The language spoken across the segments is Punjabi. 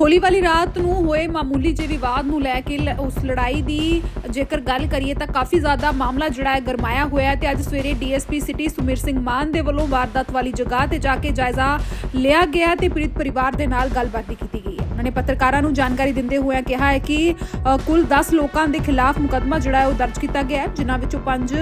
ਹੋਲੀ ਵਾਲੀ ਰਾਤ ਨੂੰ ਹੋਏ ਮਾਮੂਲੀ ਜਿਹੇ ਵਿਵਾਦ ਨੂੰ ਲੈ ਕੇ ਲ- ਉਸ ਲੜਾਈ ਦੀ ਜੇਕਰ ਗੱਲ ਕਰੀਏ ਤਾਂ ਕਾਫੀ ਜ਼ਿਆਦਾ ਮਾਮਲਾ ਜਿਹੜਾ ਹੈ ਗਰਮਾਇਆ ਹੋਇਆ ਹੈ ਤੇ ਅੱਜ ਸਵੇਰੇ ਡੀਐਸਪੀ ਸਿਟੀ ਸੁਮੀਰ ਸਿੰਘ ਮਾਨ ਦੇ ਵੱਲੋਂ ਵਾਰਦਾਤ ਵਾਲੀ ਜਗ੍ਹਾ ਤੇ ਜਾ ਕੇ ਜਾਇਜ਼ਾ ਲਿਆ ਗਿਆ ਤੇ ਪੀੜਤ ਪਰਿਵਾਰ ਦੇ ਨਾਲ ਗੱਲਬਾਤ ਕੀਤੀ ਗਈ ਹੈ। ਉਹਨਾਂ ਨੇ ਪੱਤਰਕਾਰਾਂ ਨੂੰ ਜਾਣਕਾਰੀ ਦਿੰਦੇ ਹੋਏ ਕਿਹਾ ਹੈ ਕਿ ਕੁੱਲ 10 ਲੋਕਾਂ ਦੇ ਖਿਲਾਫ ਮੁਕੱਦਮਾ ਜਿਹੜਾ ਹੈ ਉਹ ਦਰਜ ਕੀਤਾ ਗਿਆ ਹੈ, ਜਿਨ੍ਹਾਂ ਵਿੱਚੋਂ 5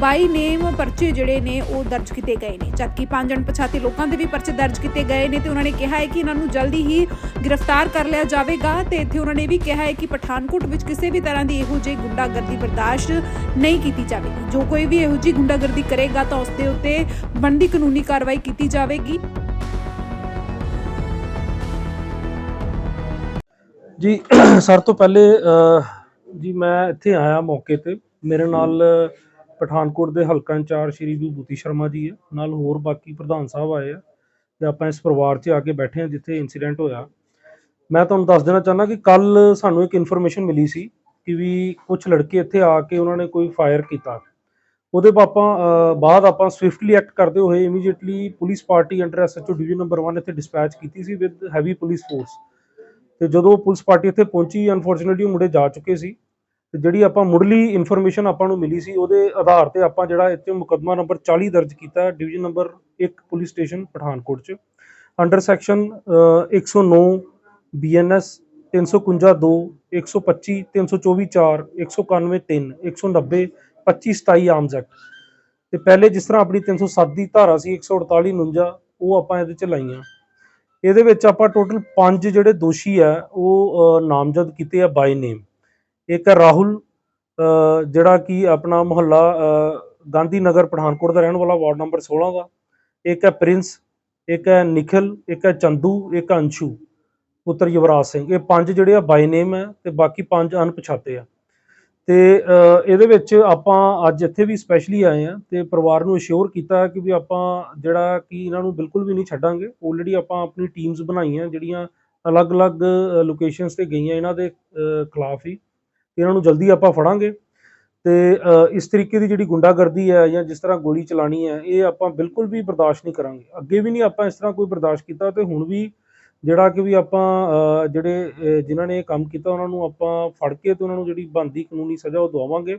22 ਨੇਮ ਪਰਚੇ ਜਿਹੜੇ ਨੇ ਉਹ ਦਰਜ ਕੀਤੇ ਗਏ ਨੇ। ਜਦਕਿ ਪੰਜ ਅਣਪਛਾਤੇ ਲੋਕਾਂ ਦੇ ਵੀ ਪਰਚੇ ਦਰਜ ਕੀਤੇ ਗਏ ਨੇ ਤੇ ਉਹਨਾਂ ਨੇ ਕਿਹਾ ਹੈ ਕਿ ਇਹਨਾਂ ਨੂੰ ਜਲਦੀ ਹੀ ਗ੍ਰਿਫਤਾਰ ਕਰ ਲਿਆ ਜਾਵੇਗਾ ਤੇ ਇੱਥੇ ਉਹਨਾਂ ਨੇ ਵੀ ਕਿਹਾ ਹੈ ਕਿ ਪਠਾਨਕੋਟ ਵਿੱਚ ਕਿਸੇ ਵੀ ਤਰ੍ਹਾਂ ਦੀ ਇਹੋ ਜਿਹੀ ਗੁੰਡਾਗਰਦੀ ਬਰਦਾਸ਼ਤ ਨਹੀਂ ਕੀਤੀ ਜਾਵੇਗੀ। ਜੋ ਕੋਈ ਵੀ ਇਹੋ ਜਿਹੀ ਗੁੰਡਾਗਰਦੀ ਕਰੇਗਾ ਤਾਂ ਉਸ ਦੇ ਉੱਤੇ ਬਣਦੀ ਕਾਨੂੰਨੀ ਕਾਰਵਾਈ ਕੀਤੀ ਜਾਵੇਗੀ। ਜੀ ਸਰ ਤੋਂ ਪਹਿਲੇ ਜੀ ਮੈਂ ਇੱਥੇ ਆਇਆ ਮੌਕੇ ਤੇ। ਮੇਰੇ ਨਾਲ ਪਠਾਨਕੋਟ ਦੇ ਹਲਕਾ ਇੰਚਾਰਜ ਸ਼੍ਰੀ ਵਿਭੂਤੀ ਸ਼ਰਮਾ ਜੀ ਹੈ। ਨਾਲ ਹੋਰ ਬਾਕੀ ਪ੍ਰਧਾਨ ਸਾਹਿਬ ਆਏ ਆ ਤੇ ਆਪਾਂ ਇਸ ਪਰਿਵਾਰ 'ਚ ਆ ਕੇ ਬੈਠੇ ਹਾਂ ਜਿੱਥੇ ਇਨਸੀਡੈਂਟ ਹੋਇਆ। ਮੈਂ ਤੁਹਾਨੂੰ ਦੱਸ ਦੇਣਾ ਚਾਹੁੰਦਾ ਕਿ ਕੱਲ ਸਾਨੂੰ ਇੱਕ ਇਨਫੋਰਮੇਸ਼ਨ ਮਿਲੀ ਸੀ ਕਿ ਵੀ ਕੁਝ ਲੜਕੇ ਇੱਥੇ ਆ ਕੇ ਉਹਨਾਂ ਨੇ ਕੋਈ ਫਾਇਰ ਕੀਤਾ। ਉਹਦੇ ਆਪਾਂ ਬਾਅਦ ਆਪਾਂ ਸਵਿਫਟਲੀ ਐਕਟ ਕਰਦੇ ਹੋਏ immediately police party under SHO division number 1 ਇੱਥੇ ਡਿਸਪੈਚ ਕੀਤੀ ਸੀ ਵਿਦ ਹੈਵੀ ਪੁਲਿਸ ਫੋਰਸ ਤੇ ਜਦੋਂ ਪੁਲਿਸ ਪਾਰਟੀ ਇੱਥੇ ਪਹੁੰਚੀ ਅਨਫੋਰਚੂਨੇਟਲੀ ਮੁੰਡੇ ਜਾ ਚੁੱਕੇ ਸੀ ਤੇ ਜਿਹੜੀ ਆਪਾਂ ਮੁੱਢਲੀ ਇਨਫੋਰਮੇਸ਼ਨ ਆਪਾਂ ਨੂੰ ਮਿਲੀ ਸੀ, ਉਹਦੇ ਆਧਾਰ ਤੇ ਆਪਾਂ ਜਿਹੜਾ ਇੱਥੇ ਮੁਕੱਦਮਾ ਨੰਬਰ 40 ਦਰਜ ਕੀਤਾ division number 1 police station Pathankot ਚ। Under section 109 BNS 351 2 125 324 4 191 3 190 25 27 arms act ਤੇ ਪਹਿਲੇ ਜਿਸ ਤਰ੍ਹਾਂ ਆਪਣੀ 307 ਦੀ ਧਾਰਾ ਸੀ 148 49 ਉਹ ਆਪਾਂ ਇਹਦੇ ਚ ਲਾਈਆਂ। ਇਹਦੇ ਵਿੱਚ ਆਪਾਂ ਟੋਟਲ ਪੰਜ ਜਿਹੜੇ ਦੋਸ਼ੀ ਆ, ਉਹ ਨਾਮਜ਼ਦ ਕੀਤੇ ਆ ਬਾਈ ਨੇਮ ਇੱਕ ਹੈ ਰਾਹੁਲ ਜਿਹੜਾ ਕਿ ਆਪਣਾ ਮੁਹੱਲਾ ਗਾਂਧੀ ਨਗਰ ਪਠਾਨਕੋਟ ਦਾ ਰਹਿਣ ਵਾਲਾ, ਵਾਰਡ ਨੰਬਰ 16 ਦਾ। ਇੱਕ ਹੈ ਪ੍ਰਿੰਸ, ਇੱਕ ਹੈ ਨਿਖਿਲ ਇੱਕ ਹੈ ਚੰਦੂ, ਇੱਕ ਅੰਸ਼ੂ, ਪੁੱਤਰ ਯੁਵਰਾਜ ਸਿੰਘ। ਇਹ ਪੰਜ ਜਿਹੜੇ ਆ ਬਾਈ ਨੇਮ ਹੈ ਤੇ ਬਾਕੀ ਪੰਜ ਅਣਪਛਾਤੇ ਆ। ਤੇ ਇਹਦੇ ਵਿੱਚ ਆਪਾਂ ਅੱਜ ਇੱਥੇ ਵੀ ਸਪੈਸ਼ਲੀ ਆਏ ਆ ਤੇ ਪਰਿਵਾਰ ਨੂੰ ਅਸ਼ੋਰ ਕੀਤਾ ਕਿ ਵੀ ਆਪਾਂ ਜਿਹੜਾ ਕਿ ਇਹਨਾਂ ਨੂੰ ਬਿਲਕੁਲ ਵੀ ਨਹੀਂ ਛੱਡਾਂਗੇ। ਆਲਰੇਡੀ ਆਪਾਂ ਆਪਣੀ ਟੀਮਸ ਬਣਾਈਆਂ ਜਿਹੜੀਆਂ ਅਲੱਗ-ਅਲੱਗ ਲੋਕੇਸ਼ਨਸ ਤੇ ਗਈਆਂ ਇਹਨਾਂ ਦੇ ਖਿਲਾਫ ਹੀ। ਇਹਨਾਂ ਨੂੰ ਜਲਦੀ ਆਪਾਂ ਫੜਾਂਗੇ। ਤੇ ਇਸ ਤਰੀਕੇ ਦੀ ਜਿਹੜੀ ਗੁੰਡਾਗਰਦੀ ਹੈ ਜਾਂ ਜਿਸ ਤਰ੍ਹਾਂ ਗੋਲੀ ਚਲਾਣੀ ਹੈ, ਇਹ ਆਪਾਂ ਬਿਲਕੁਲ ਵੀ ਬਰਦਾਸ਼ਤ ਨਹੀਂ ਕਰਾਂਗੇ। ਅੱਗੇ ਵੀ ਨਹੀਂ ਆਪਾਂ ਇਸ ਤਰ੍ਹਾਂ ਕੋਈ ਬਰਦਾਸ਼ਤ ਕੀਤਾ ਤੇ ਹੁਣ ਵੀ ਜਿਹੜਾ ਕਿ ਵੀ ਆਪਾਂ ਜਿਹੜੇ ਅਹ, ਜਿਨ੍ਹਾਂ ਨੇ ਇਹ ਕੰਮ ਕੀਤਾ ਉਹਨਾਂ ਨੂੰ ਆਪਾਂ ਫੜ ਕੇ ਤੇ ਉਹਨਾਂ ਨੂੰ ਜਿਹੜੀ ਬਣਦੀ ਕਾਨੂੰਨੀ ਸਜ਼ਾ ਉਹ ਦਵਾਵਾਂਗੇ।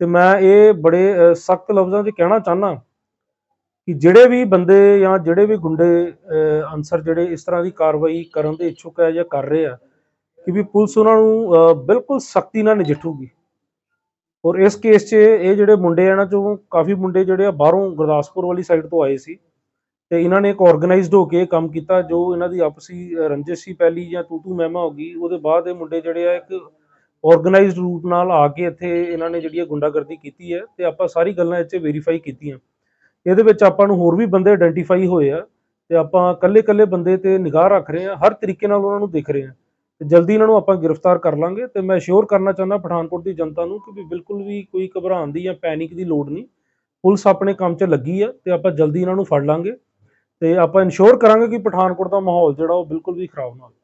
ਤੇ ਮੈਂ ਇਹ ਬੜੇ ਸਖਤ ਲਫ਼ਜ਼ਾਂ 'ਚ ਕਹਿਣਾ ਚਾਹਨਾ ਕਿ ਜਿਹੜੇ ਵੀ ਬੰਦੇ ਜਾਂ ਜਿਹੜੇ ਵੀ ਗੁੰਡੇ ਅਨਸਰ ਜਿਹੜੇ ਇਸ ਤਰ੍ਹਾਂ ਦੀ ਕਾਰਵਾਈ ਕਰਨ ਦੇ ਇੱਛੁਕ ਹੈ ਜਾਂ ਕਰ ਰਹੇ ਆ ਕਿ ਵੀ ਪੁਲਿਸ ਉਹਨਾਂ ਨੂੰ ਬਿਲਕੁਲ ਸਖਤੀ ਨਾਲ ਨਜਿੱਠੂਗੀ। ਔਰ ਇਸ ਕੇਸ 'ਚ ਇਹ ਜਿਹੜੇ ਮੁੰਡੇ ਆ ਇਹਨਾਂ ਚੋਂ ਕਾਫੀ ਮੁੰਡੇ ਜਿਹੜੇ ਆ ਬਾਹਰੋਂ ਗੁਰਦਾਸਪੁਰ ਵਾਲੀ ਸਾਈਡ ਤੋਂ ਆਏ ਸੀ ਤੇ ਇਹਨਾਂ ਨੇ ਇੱਕ ਆਰਗੇਨਾਈਜ਼ਡ ਹੋ ਕੇ ਕੰਮ ਕੀਤਾ, ਜੋ ਇਹਨਾਂ ਦੀ ਆਪਸੀ ਰੰਜਿਸ਼ ਸੀ ਪਹਿਲੀ ਜਾਂ ਤੂ ਤੂ ਮਹਿਮਾ ਹੋ ਗਈ, ਉਹਦੇ ਬਾਅਦ ਇਹ ਮੁੰਡੇ ਜਿਹੜੇ ਆ ਇੱਕ ਆਰਗੇਨਾਈਜ਼ਡ ਰੂਪ ਨਾਲ ਆ ਕੇ ਇੱਥੇ ਇਹਨਾਂ ਨੇ ਜਿਹੜੀ ਇਹ ਗੁੰਡਾਗਰਦੀ ਕੀਤੀ ਹੈ ਤੇ ਆਪਾਂ ਸਾਰੀ ਗੱਲਾਂ ਇੱਥੇ ਵੈਰੀਫਾਈ ਕੀਤੀਆਂ। ਇਹਦੇ ਵਿੱਚ ਆਪਾਂ ਨੂੰ ਹੋਰ ਵੀ ਬੰਦੇ ਆਇਡੈਂਟੀਫਾਈ ਹੋਏ ਆ ਤੇ ਆਪਾਂ ਕੱਲੇ-ਕੱਲੇ ਬੰਦੇ ਤੇ ਨਿਗਾਹ ਰੱਖ ਰਹੇ ਆ ਹਰ ਤਰੀਕੇ ਨਾਲ ਉਹਨਾਂ ਨੂੰ ਦੇਖ ਰਹੇ ਆ ਤੇ ਜਲਦੀ ਇਹਨਾਂ ਨੂੰ ਆਪਾਂ ਗ੍ਰਿਫਤਾਰ ਕਰ ਲਾਂਗੇ ਤੇ ਮੈਂ ਸ਼ੋਰ ਕਰਨਾ ਚਾਹੁੰਦਾ ਪਠਾਨਕੋਟ ਦੀ ਜਨਤਾ ਨੂੰ ਕਿ ਵੀ ਬਿਲਕੁਲ ਵੀ ਕੋਈ ਘਬਰਾਉਣ ਦੀ ਜਾਂ ਪੈਨਿਕ ਦੀ ਲੋੜ ਨਹੀਂ। ਪੁਲਿਸ ਆਪਣੇ ਕੰਮ 'ਚ ਲੱਗੀ ਆ ਤੇ ਆਪਾਂ ਜਲਦੀ ਇਹਨਾਂ ਨੂੰ ਫੜ ਲਾਂਗੇ। ਤੇ ਆਪਾਂ ਇਨਸ਼ੋਰ ਕਰਾਂਗੇ ਕਿ ਪਠਾਨਕੋਟ ਦਾ ਮਾਹੌਲ ਜਿਹੜਾ ਉਹ ਬਿਲਕੁਲ ਵੀ ਖਰਾਬ ਨਾ ਹੋਵੇ।